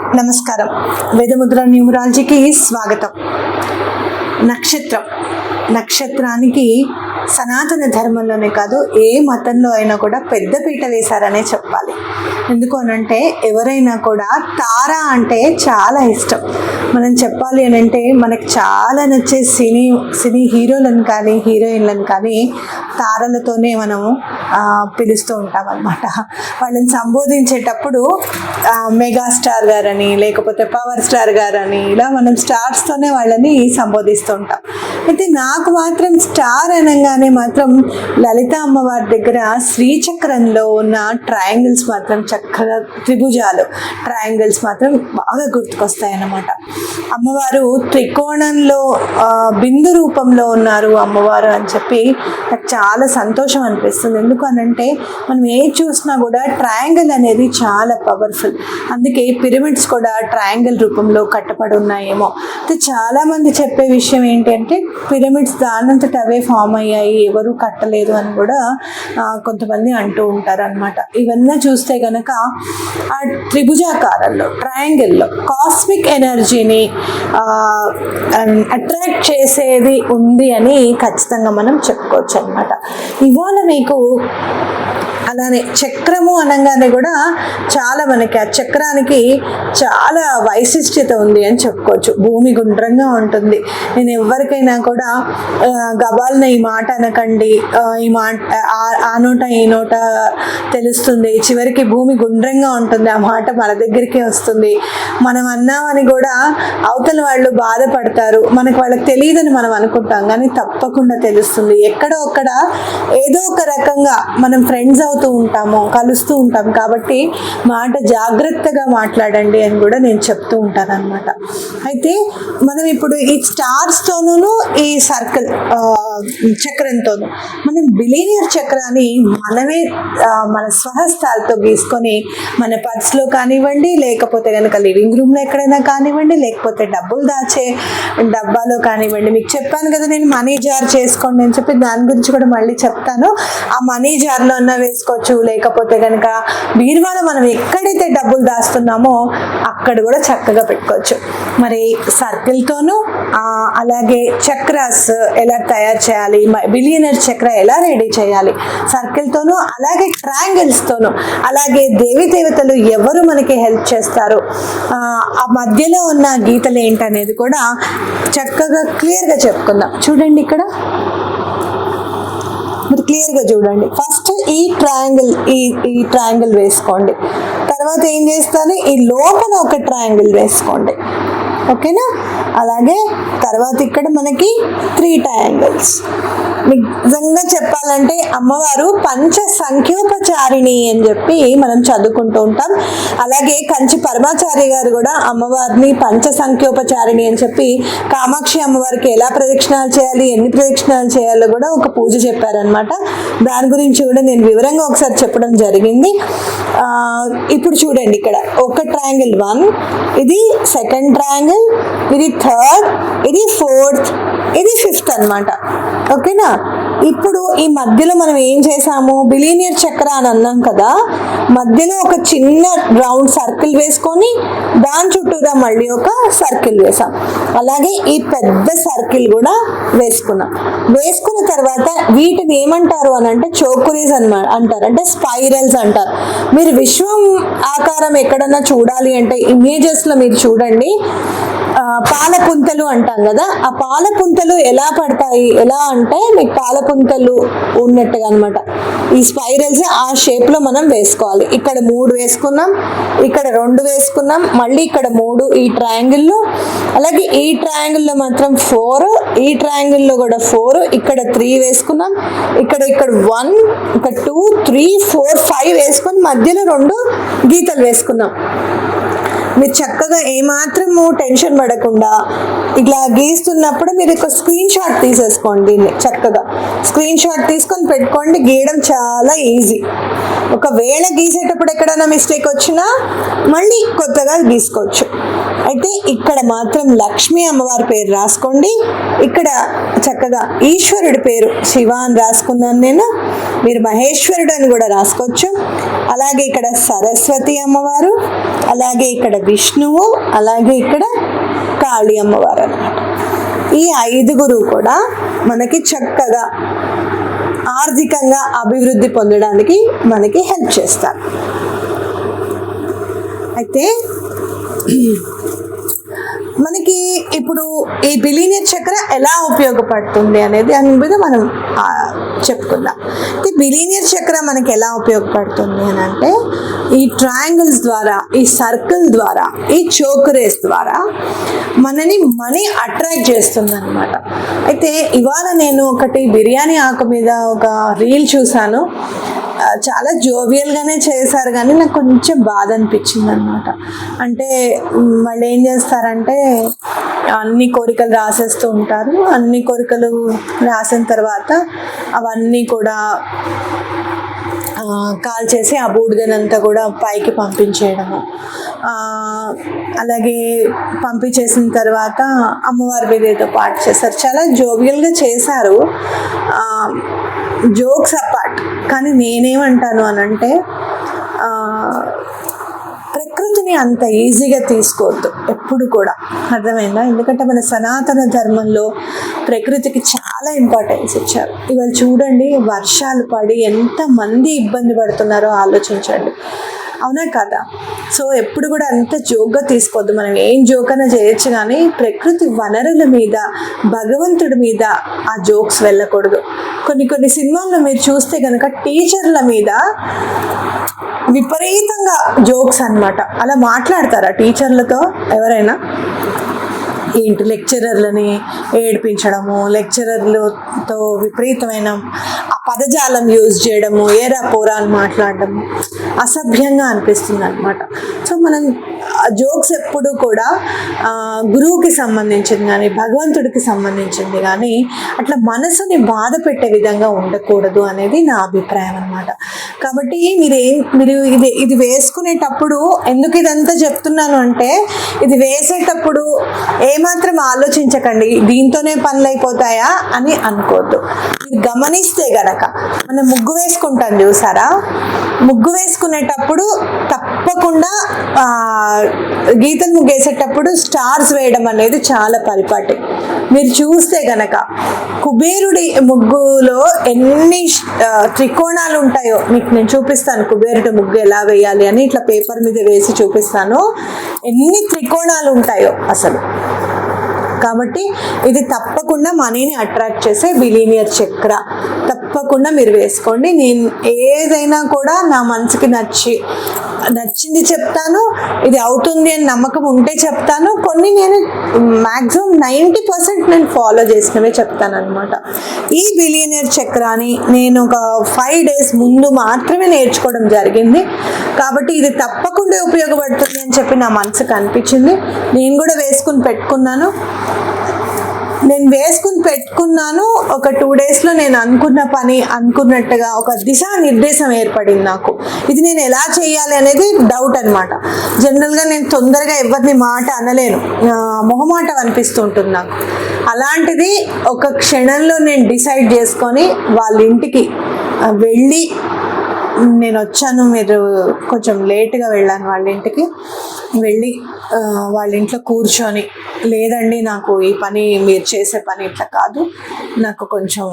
నమస్కారం. వేదముద్ర న్యూమరాలజీకి స్వాగతం. నక్షత్రం. నక్షత్రానికి సనాతన ధర్మంలోనే కాదు ఏ మతంలో అయినా కూడా పెద్ద పీట వేశారనే చెప్పాలి. ఎందుకు అనంటే ఎవరైనా కూడా తార అంటే చాలా ఇష్టం. మనం చెప్పాలి అని అంటే మనకు చాలా నచ్చే సినీ సినీ హీరోలను కానీ హీరోయిన్లను కానీ తారలతోనే మనము పిలుస్తూ ఉంటాం అనమాట వాళ్ళని సంబోధించేటప్పుడు మెగాస్టార్ గారని లేకపోతే పవర్ స్టార్ గారని ఇలా మనం స్టార్స్తోనే వాళ్ళని సంబోధిస్తూ ఉంటాం. అయితే నాకు మాత్రం స్టార్ అనగానే మాత్రం లలిత అమ్మవారి దగ్గర శ్రీచక్రంలో ఉన్న ట్రయాంగిల్స్ మాత్రం చక్కగా త్రిభుజాలు ట్రయాంగిల్స్ మాత్రం బాగా గుర్తుకొస్తాయి అన్నమాట అమ్మవారు త్రికోణంలో బిందు రూపంలో ఉన్నారు అమ్మవారు అని చెప్పి నాకు చాలా సంతోషం అనిపిస్తుంది. ఎందుకు అనంటే మనం ఏ చూసినా కూడా ట్రయాంగిల్ అనేది చాలా పవర్ఫుల్. అందుకే పిరమిడ్స్ కూడా ట్రయాంగిల్ రూపంలో కట్టబడి ఉన్నాయేమో. అయితే చాలామంది చెప్పే విషయం ఏంటంటే పిరమిడ్స్ దానంతట అవే ఫామ్ అయ్యాయి. ఎవరు కట్టలేదు అని కూడా కొంతమంది అంటూ ఉంటారు అనమాట ఇవన్నీ చూస్తే గనక ఆ త్రిభుజాకారంలో ట్రయాంగిల్లో కాస్మిక్ ఎనర్జీని అట్రాక్ట్ చేసేది ఉంది అని ఖచ్చితంగా మనం చెప్పుకోవచ్చు అనమాట ఇవాళ మీకు అలానే చక్రము అనగానే కూడా చాలా మనకి ఆ చక్రానికి చాలా వైశిష్ట్యత ఉంది అని చెప్పుకోవచ్చు. భూమి గుండ్రంగా ఉంటుంది. నేను ఎవరికైనా కూడా ఆ, గబాల్న ఈ మాట అనకండి. ఈ మాట ఆ- నోట ఈ నోట తెలుస్తుంది. చివరికి భూమి గుండ్రంగా ఉంటుంది. ఆ మాట మన దగ్గరికే వస్తుంది. మనం అన్నామని కూడా అవతల వాళ్ళు బాధపడతారు. మనకు వాళ్ళకి తెలియదని మనం అనుకుంటాం. కానీ తప్పకుండా తెలుస్తుంది. ఎక్కడో ఒక్కడ ఏదో ఒక రకంగా మనం ఫ్రెండ్స్ అవుతాం. ఉంటాము కలుస్తూ ఉంటాం. కాబట్టి మాట జాగ్రత్తగా మాట్లాడండి అని కూడా నేను చెప్తూ ఉంటాను అనమాట అయితే మనం ఇప్పుడు ఈ స్టార్స్తోనూ ఈ సర్కిల్ చక్రంతోనూ మనం బిలీనియర్ చక్రాన్ని మనమే మన స్వహస్తాలతో గీసుకొని మన పర్స్లో కానివ్వండి లేకపోతే కనుక లివింగ్ రూమ్లో ఎక్కడైనా కానివ్వండి లేకపోతే డబ్బులు దాచే డబ్బాలో కానివ్వండి. మీకు చెప్పాను కదా నేను మనీ జార్ చేసుకోండి అని చెప్పి దాని గురించి కూడా మళ్ళీ చెప్తాను. ఆ మనీ జార్లో ఉన్న అన్న తీసుకోవచ్చు. లేకపోతే కనుక బీరువాలో మనం ఎక్కడైతే డబ్బులు దాస్తున్నామో అక్కడ కూడా చక్కగా పెట్టుకోవచ్చు. మరి సర్కిల్తోనూ అలాగే చక్రాస్ ఎలా తయారు చేయాలి బిలియనర్ చక్ర ఎలా రెడీ చేయాలి సర్కిల్తోనూ అలాగే ట్రయాంగిల్స్తోనూ అలాగే దేవి దేవతలు ఎవరు మనకి హెల్ప్ చేస్తారు ఆ మధ్యలో ఉన్న గీతలు ఏంటనేది కూడా చక్కగా క్లియర్గా చెప్పుకుందాం. చూడండి ఇక్కడ. మీరు క్లియర్గా చూడండి. ఫస్ట్ ఈ ట్రయాంగిల్ ఈ ఈ ట్రయాంగిల్ వేసుకోండి. తర్వాత ఏం చేస్తాను? ఈ లోపల ఒక ట్రయాంగిల్ వేసుకోండి. ఓకేనా? అలాగే తర్వాత ఇక్కడ మనకి త్రీ ట్రయాంగిల్స్ నిజంగా చెప్పాలంటే అమ్మవారు పంచ సంఖ్యోపచారిణి అని చెప్పి మనం చదువుకుంటూ ఉంటాం. అలాగే కంచి పరమాచారి గారు కూడా అమ్మవారిని పంచ సంఖ్యోపచారిణి అని చెప్పి కామాక్షి అమ్మవారికి ఎలా ప్రదక్షిణాలు చేయాలి ఎన్ని ప్రదక్షిణాలు చేయాలో కూడా ఒక పూజ చెప్పారనమాట దాని గురించి కూడా నేను వివరంగా ఒకసారి చెప్పడం జరిగింది. ఇప్పుడు చూడండి ఇక్కడ. ఒక ట్రయాంగిల్ వన్ ఇది సెకండ్ ట్రయాంగిల్ ఇది థర్డ్ ఇది ఫోర్త్ ఇది ఫిఫ్త్ అన్నమాట. ఓకేనా ఇప్పుడు ఈ మధ్యలో మనం ఏం చేసాము బిలీనియర్ చక్ర అని అన్నాం కదా మధ్యలో ఒక చిన్న రౌండ్ సర్కిల్ వేసుకొని దాని చుట్టూరా మళ్ళీ ఒక సర్కిల్ వేసాం. అలాగే ఈ పెద్ద సర్కిల్ కూడా వేసుకున్నాం. వేసుకున్న తర్వాత వీటిని ఏమంటారు అని అంటే చోకురీస్ అన్నమాట అంటారు. అంటే స్పైరల్స్ అంటారు. మీరు విశ్వం ఆకారం ఎక్కడన్నా చూడాలి అంటే ఇమేజెస్లో మీరు చూడండి. పాలపుంతలు అంటాం కదా ఆ పాలపుంతలు ఎలా పడతాయి? ఎలా అంటే మీకు పాలపుంతలు ఉన్నట్టుగా అనమాట ఈ స్పైరల్స్ ఆ షేప్లో మనం వేసుకోవాలి. ఇక్కడ మూడు వేసుకున్నాం ఇక్కడ రెండు వేసుకున్నాం మళ్ళీ ఇక్కడ మూడు ఈ ట్రయాంగిల్లో అలాగే ఈ ట్రయాంగిల్లో మాత్రం ఫోర్ ఈ ట్రయాంగిల్లో కూడా ఫోర్ ఇక్కడ త్రీ వేసుకున్నాం ఇక్కడ ఇక్కడ వన్ ఇక్కడ టూ త్రీ ఫోర్ ఫైవ్ వేసుకొని మధ్యలో రెండు గీతలు వేసుకున్నాం. మీరు చక్కగా ఏమాత్రము టెన్షన్ పడకుండా ఇట్లా గీస్తున్నప్పుడు మీరు ఒక స్క్రీన్ షాట్ తీసేసుకోండి దీన్ని చక్కగా. స్క్రీన్ షాట్ తీసుకొని పెట్టుకోండి గీయడం చాలా ఈజీ. ఒకవేళ గీసేటప్పుడు ఎక్కడైనా మిస్టేక్ వచ్చినా మళ్ళీ కొత్తగా గీసుకోవచ్చు. అయితే ఇక్కడ మాత్రం లక్ష్మీ అమ్మవారి పేరు రాసుకోండి. ఇక్కడ చక్కగా ఈశ్వరుడి పేరు శివ అని రాసుకున్నాను నేను. మీరు మహేశ్వరుడు అని కూడా రాసుకోవచ్చు. అలాగే ఇక్కడ సరస్వతి అమ్మవారు అలాగే ఇక్కడ విష్ణువు అలాగే ఇక్కడ కాళీ అమ్మవారు అన్నమాట. ఈ ఐదుగురు కూడా మనకి చక్కగా ఆర్థికంగా అభివృద్ధి పొందడానికి మనకి హెల్ప్ చేస్తారు. అయితే మనకి ఇప్పుడు ఈ బిలీనియర్ చక్ర ఎలా ఉపయోగపడుతుంది అనేది దాని మీద మనం చెప్పుకుందాం. ఈ బిలీనియర్ చక్ర మనకి ఎలా ఉపయోగపడుతుంది అని అంటే ఈ ట్రయాంగిల్స్ ద్వారా ఈ సర్కిల్ ద్వారా ఈ చోకరేస్ ద్వారా మనని మనీ అట్రాక్ట్ చేస్తుంది అనమాట అయితే ఇవాళ నేను ఒకటి బిర్యానీ ఆకు మీద ఒక రీల్ చూశాను. చాలా జోవియల్గానే చేశారు కానీ నాకు కొంచెం బాధ అనిపించింది అనమాట అంటే వాళ్ళు ఏం చేస్తారంటే అన్ని కోరికలు రాసేస్తూ ఉంటారు. అన్ని కోరికలు రాసిన తర్వాత అవన్నీ కూడా కాల్ చేసి ఆ బూడిదనంతా కూడా పైకి పంపించేయడము. అలాగే పంపించేసిన తర్వాత అమ్మవారి మీద ఏదో పాట చేశారు. చాలా జోవియల్గా చేశారు. జోక్స్ కానీ నేనేమంటాను అని అంటే ప్రకృతిని అంత ఈజీగా తీసుకోవద్దు ఎప్పుడు కూడా. అర్థమైందా? ఎందుకంటే మన సనాతన ధర్మంలో ప్రకృతికి చాలా ఇంపార్టెన్స్ ఇచ్చారు. ఇవాళ చూడండి వర్షాలు పడి ఎంతమంది ఇబ్బంది పడుతున్నారో ఆలోచించండి. అవునా కదా? సో ఎప్పుడు కూడా అంత జోక్గా తీసుకోవద్దు. మనం ఏం జోక్ అన్నా చేయొచ్చు కానీ ప్రకృతి వనరుల మీద భగవంతుడి మీద ఆ జోక్స్ వెళ్ళకూడదు. కొన్ని కొన్ని సినిమాల్లో మీరు చూస్తే కనుక టీచర్ల మీద విపరీతంగా జోక్స్ అన్నమాట. అలా మాట్లాడతారా టీచర్లతో? ఎవరైనా? ఏంటి లెక్చరర్లని ఏడిపించడము లెక్చరర్లతో విపరీతమైన ఆ పదజాలం యూజ్ చేయడము ఏరా పోరా అని మాట్లాడడము అసభ్యంగా అనిపిస్తుంది అనమాట సో మనం జోక్స్ ఎప్పుడు కూడా గురువుకి సంబంధించింది కానీ భగవంతుడికి సంబంధించింది కానీ అట్లా మనసుని బాధ పెట్టే విధంగా ఉండకూడదు అనేది నా అభిప్రాయం అనమాట కాబట్టి మీరు ఏం మీరు ఇది ఇది వేసుకునేటప్పుడు ఎందుకు ఇదంతా చెప్తున్నాను అంటే ఇది వేసేటప్పుడు ఏమాత్రం ఆలోచించకండి దీంతోనే పనులు అయిపోతాయా అని అనుకోవద్దు మీరు గమనిస్తే గనక మనం ముగ్గు వేసుకుంటాం చూసారా? ముగ్గు వేసుకునేటప్పుడు తప్పకుండా గీతను గీసేటప్పుడు స్టార్స్ వేయడం అనేది చాలా పరిపాటి. మీరు చూస్తే గనక కుబేరుడి ముగ్గులో ఎన్ని త్రికోణాలు ఉంటాయో మీకు నేను చూపిస్తాను. కుబేరుడి ముగ్గు ఎలా వేయాలి అని ఇట్లా పేపర్ మీద వేసి చూపిస్తాను. ఎన్ని త్రికోణాలు ఉంటాయో అసలు. కాబట్టి ఇది తప్పకుండా మనీని అట్రాక్ట్ చేసే బిలీనియర్ చక్ర. తప్పకుండా మీరు వేసుకోండి. నేను ఏదైనా కూడా నా మనసుకి నచ్చి నచ్చింది చెప్తాను ఇది అవుతుంది అని నమ్మకం ఉంటే చెప్తాను. కొన్ని నేను మ్యాక్సిమం నైంటీ పర్సెంట్ నేను ఫాలో చేసినవే చెప్తాను అనమాట ఈ బిలియనియర్ చక్రాన్ని నేను ఒక ఫైవ్ డేస్ ముందు మాత్రమే నేర్చుకోవడం జరిగింది. కాబట్టి ఇది తప్పకుండా ఉపయోగపడుతుంది అని చెప్పి నా మనసుకు అనిపించింది. నేను కూడా వేసుకుని పెట్టుకున్నాను. నేను వేసుకుని పెట్టుకున్నాను. ఒక టూ డేస్లో నేను అనుకున్న పని అనుకున్నట్టుగా ఒక దిశా నిర్దేశం ఏర్పడింది నాకు. ఇది నేను ఎలా చేయాలి అనేది డౌట్ అనమాట జనరల్గా నేను తొందరగా ఎవరిని మాట అనలేను. మొహమాట మొహమాటం అనిపిస్తుంటుంది నాకు. అలాంటిది ఒక క్షణంలో నేను డిసైడ్ చేసుకొని వాళ్ళ ఇంటికి వెళ్ళి నేను వచ్చాను మీరు కొంచెం లేట్గా వెళ్ళాను వాళ్ళ ఇంటికి వెళ్ళి వాళ్ళ ఇంట్లో కూర్చొని లేదండి నాకు ఈ పని మీరు చేసే పని ఇట్లా కాదు. నాకు కొంచెం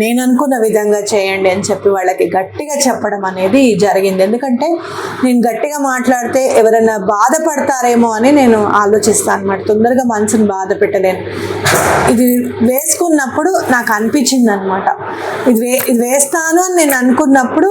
నేను అనుకున్న విధంగా చేయండి అని చెప్పి వాళ్ళకి గట్టిగా చెప్పడం అనేది జరిగింది. ఎందుకంటే నేను గట్టిగా మాట్లాడితే ఎవరైనా బాధపడతారేమో అని నేను ఆలోచిస్తాను అనమాట తొందరగా మనసుని బాధ పెట్టలేను. ఇది వేసుకున్నప్పుడు నాకు అనిపించింది అనమాట ఇది వే ఇది వేస్తాను అని నేను అనుకున్నప్పుడు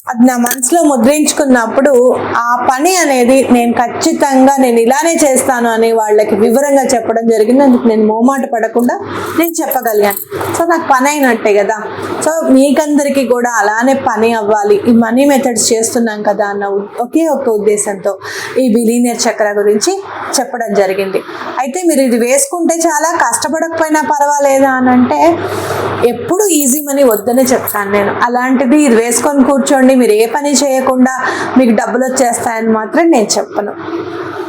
అది నా మనసులో ముద్రించుకున్నప్పుడు ఆ పని అనేది నేను ఖచ్చితంగా నేను ఇలానే చేస్తాను అని వాళ్ళకి వివరంగా చెప్పడం జరిగింది. అందుకు నేను మోమాట పడకుండా నేను చెప్పగలిగాను. సో నాకు పని అయినట్టే కదా. సో మీకందరికీ కూడా అలానే పని అవ్వాలి. ఈ మనీ మెథడ్స్ చేస్తున్నాం కదా అన్న ఒకే ఒక ఉద్దేశంతో ఈ బిలీనియర్ చక్ర గురించి చెప్పడం జరిగింది. అయితే మీరు ఇది వేసుకుంటే చాలా కష్టపడకపోయినా పర్వాలేదా అని అంటే ఎప్పుడు ఈజీ మనీ వద్దనే చెప్తాను నేను. అలాంటిది ఇది వేసుకొని కూర్చోండి మీరు ఏ పని చేయకుండా మీకు డబ్బులు వచ్చేస్తాయని మాత్రం నేను చెప్పను.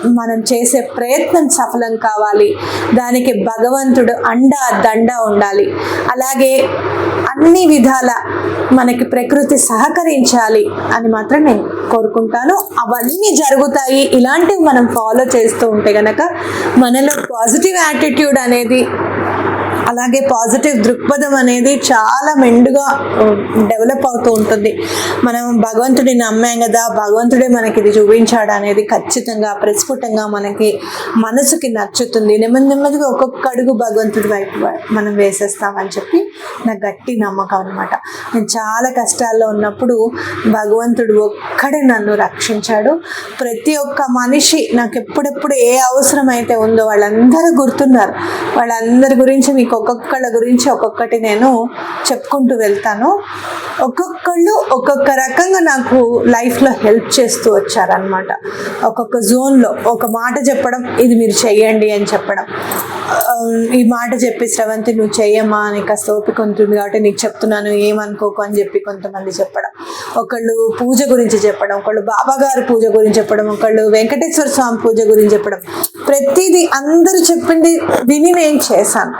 మనం చేసే ప్రయత్నం సఫలం కావాలి. దానికి భగవంతుడు అండ దండ ఉండాలి. అలాగే అన్ని విధాల మనకి ప్రకృతి సహకరించాలి అని మాత్రం నేను కోరుకుంటాను. అవన్నీ జరుగుతాయి. ఇలాంటివి మనం ఫాలో చేస్తూ ఉంటే గనక మనలో పాజిటివ్ యాటిట్యూడ్ అనేది అలాగే పాజిటివ్ దృక్పథం అనేది చాలా మెండుగా డెవలప్ అవుతూ ఉంటుంది. మనం భగవంతుడిని నమ్మాం కదా భగవంతుడే మనకి ఇది చూపించాడు అనేది ఖచ్చితంగా ప్రస్ఫుటంగా మనకి మనసుకి నచ్చుతుంది. నెమ్మది నెమ్మదిగా ఒక్కొక్క అడుగు భగవంతుడి వైపు మనం వేసేస్తామని చెప్పి నా గట్టి నమ్మకం అనమాట నేను చాలా కష్టాల్లో ఉన్నప్పుడు భగవంతుడు ఒక్కడే నన్ను రక్షించాడు. ప్రతి ఒక్క మనిషి నాకు ఎప్పుడెప్పుడు ఏ అవసరం అయితే ఉందో వాళ్ళందరూ గుర్తున్నారు. వాళ్ళందరి గురించి మీకు ఒక్కొక్కళ్ళ గురించి ఒక్కొక్కటి నేను చెప్పుకుంటూ వెళ్తాను. ఒక్కొక్కళ్ళు ఒక్కొక్క రకంగా నాకు లైఫ్లో హెల్ప్ చేస్తూ వచ్చారనమాట ఒక్కొక్క జోన్లో ఒక మాట చెప్పడం ఇది మీరు చెయ్యండి అని చెప్పడం. ఈ మాట చెప్పి శ్రవంతి నువ్వు చెయ్యమ్మా అని కాస్త ఓపిక ఉంటుంది కాబట్టి నీకు చెప్తున్నాను ఏమనుకోకు అని చెప్పి కొంతమంది చెప్పడం. ఒకళ్ళు పూజ గురించి చెప్పడం ఒకళ్ళు బాబా గారి పూజ గురించి చెప్పడం ఒకళ్ళు వెంకటేశ్వర స్వామి పూజ గురించి చెప్పడం. ప్రతిదీ అందరూ చెప్పింది విని నేను చేశాను.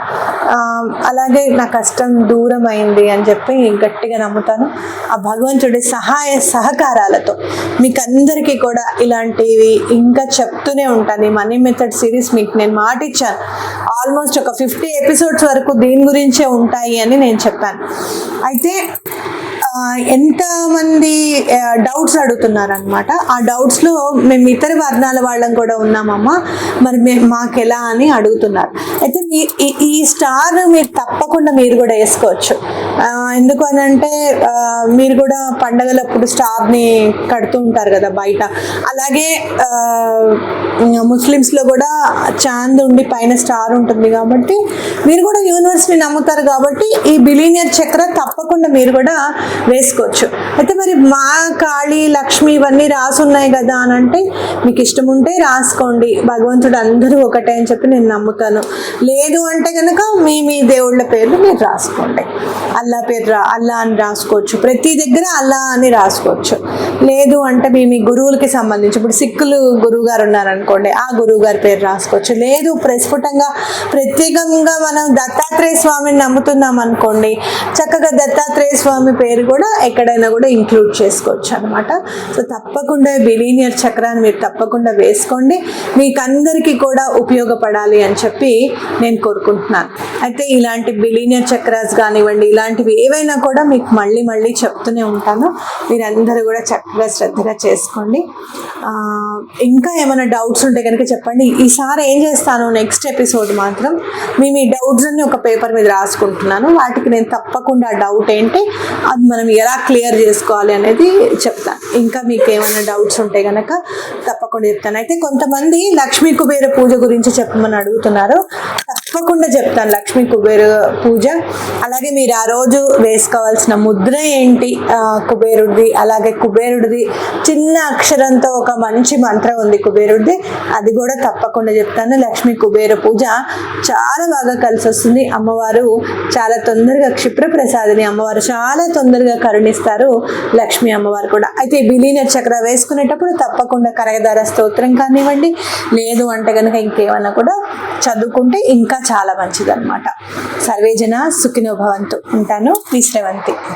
అలాగే నా కష్టం దూరం అయింది అని చెప్పి గట్టిగా నమ్ముతాను. ఆ భగవంతుడి సహాయ సహకారాలతో మీకు అందరికీ కూడా ఇలాంటివి ఇంకా చెప్తూనే ఉంటాను. ఈ మనీ మెథడ్ సిరీస్ మీకు నేను మాట ఇచ్చాను ఆల్మోస్ట్ ఒక ఫిఫ్టీ ఎపిసోడ్స్ వరకు దీని గురించే ఉంటాయి అని నేను చెప్పాను. అయితే ఎంతమంది డౌట్స్ అడుగుతున్నారు అనమాట ఆ డౌట్స్లో మేము ఇతర వర్ణాల వాళ్ళం కూడా ఉన్నామమ్మా. మరి మే- మాకు ఎలా అని అడుగుతున్నారు. అయితే మీ ఈ- ఈ స్టార్ మీరు తప్పకుండా మీరు కూడా వేసుకోవచ్చు. ఎందుకు అని అంటే మీరు కూడా పండగలప్పుడు స్టార్ని కడుతూ ఉంటారు కదా బయట. అలాగే ముస్లిమ్స్లో కూడా చాంద్ ఉండి పైన స్టార్ ఉంటుంది కాబట్టి మీరు కూడా యూనివర్స్ని నమ్ముతారు కాబట్టి ఈ బిలీనియర్ చక్ర తప్పకుండా మీరు కూడా వేసుకోవచ్చు. అయితే మరి మా కాళీ లక్ష్మి ఇవన్నీ రాసున్నాయి కదా అని అంటే మీకు ఇష్టం ఉంటే రాసుకోండి. భగవంతుడు అందరూ ఒకటే అని చెప్పి నేను నమ్ముతాను. లేదు అంటే కనుక మీ మీ దేవుళ్ళ పేర్లు మీరు రాసుకోండి. అల్లా పేరు రా అల్లా అని రాసుకోవచ్చు. ప్రతి దగ్గర అల్లా అని రాసుకోవచ్చు. లేదు అంటే మీ మీ గురువులకి సంబంధించి ఇప్పుడు సిక్కులు గురువు గారు ఉన్నారనుకోండి ఆ గురువు గారి పేరు రాసుకోవచ్చు. లేదు ప్రస్ఫుటంగా ప్రత్యేకంగా మనం దత్తాత్రేయ స్వామిని నమ్ముతున్నాం అనుకోండి చక్కగా దత్తాత్రేయ స్వామి పేరు కూడా ఎక్కడైనా కూడా ఇంక్లూడ్ చేసుకోవచ్చు అనమాట సో తప్పకుండా బిలీనియర్ చక్రాన్ని మీరు తప్పకుండా వేసుకోండి. మీకు అందరికీ కూడా ఉపయోగపడాలి అని చెప్పి నేను కోరుకుంటున్నాను. అయితే ఇలాంటి బిలీనియర్ చక్రాస్ కానివ్వండి ఇలాంటివి ఏవైనా కూడా మీకు మళ్ళీ మళ్ళీ చెప్తూనే ఉంటాను. మీరందరూ కూడా చక్కగా శ్రద్ధగా చేసుకోండి. ఇంకా ఏమైనా డౌట్స్ ఉంటే కనుక చెప్పండి. ఈసారి ఏం చేస్తాను? నెక్స్ట్ ఎపిసోడ్ మాత్రం మీ మీ డౌట్స్ అన్ని ఒక పేపర్ మీద రాసుకుంటున్నాను. వాటికి నేను తప్పకుండా డౌట్ ఏంటి? అది మనం ఎలా క్లియర్ చేసుకోవాలి అనేది చెప్తాను ఇంకా మీకు ఏమైనా డౌట్స్ ఉంటే కనుక తప్పకుండా చెప్తాను. అయితే కొంతమంది లక్ష్మీ కుబేర పూజ గురించి చెప్పమని అడుగుతున్నారు. తప్పకుండా చెప్తాను. లక్ష్మీ కుబేర పూజ. అలాగే మీరు ఆ రోజు వేసుకోవాల్సిన ముద్ర ఏంటి? కుబేరుడిది అలాగే కుబేరుడిది. చిన్న అక్షరంతో ఒక మంచి మంత్రం ఉంది కుబేరుడిది. అది కూడా తప్పకుండా చెప్తాను. లక్ష్మీ కుబేర పూజ చాలా బాగా కలిసి వస్తుంది. అమ్మవారు చాలా తొందరగా క్షిప్ర ప్రసాదిని అమ్మవారు చాలా తొందరగా కరుణిస్తారు లక్ష్మీ అమ్మవారు కూడా. అయితే బిలీన చక్ర వేసుకునేటప్పుడు తప్పకుండా కరగదార స్తోత్రం కానివ్వండి. లేదు అంటే కనుక ఇంకేమన్నా కూడా చదువుకుంటే ఇంకా చాలా మంచిదన్నమాట. సర్వేజన సుఖినో భవంతు. ఉంటాను. విశ్రవంతి